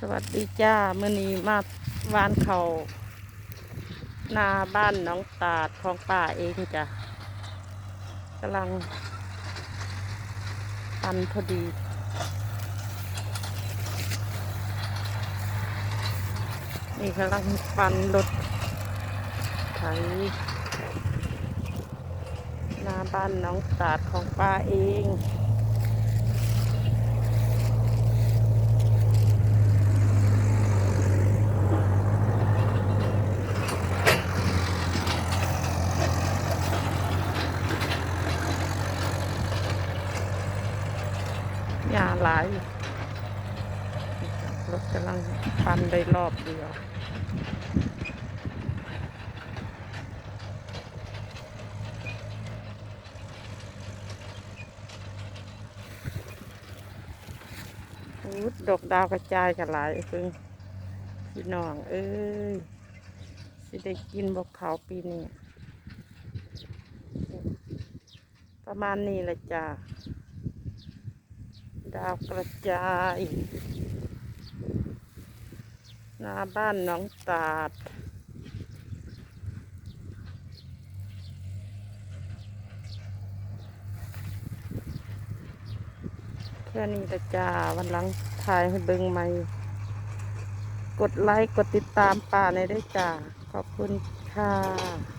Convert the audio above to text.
สวัสดีจ้ามื่อนี้มาวานเขานาบ้านน้องตาดของป่าเองจ้ะกำลังปันพอดี นี่กำลังปันรถไถนาบ้านน้องตาดของป้าเอง หญ้าหลายรถกำลังปันได้รอบเดียวดอกดาวกระจายกันหลายเพิ่งพี่น้องเอ้ยสิได้กินบอกเขาปีนี้ประมาณนี้แหละจ้า ดาวกระจายหน้าบ้านน้องตาด แค่นี้ละจ้าวันหลังถ่ายให้เบิ่งใหม่ กดไลค์ กดติดตามป่าในได้จ้า ขอบคุณค่ะ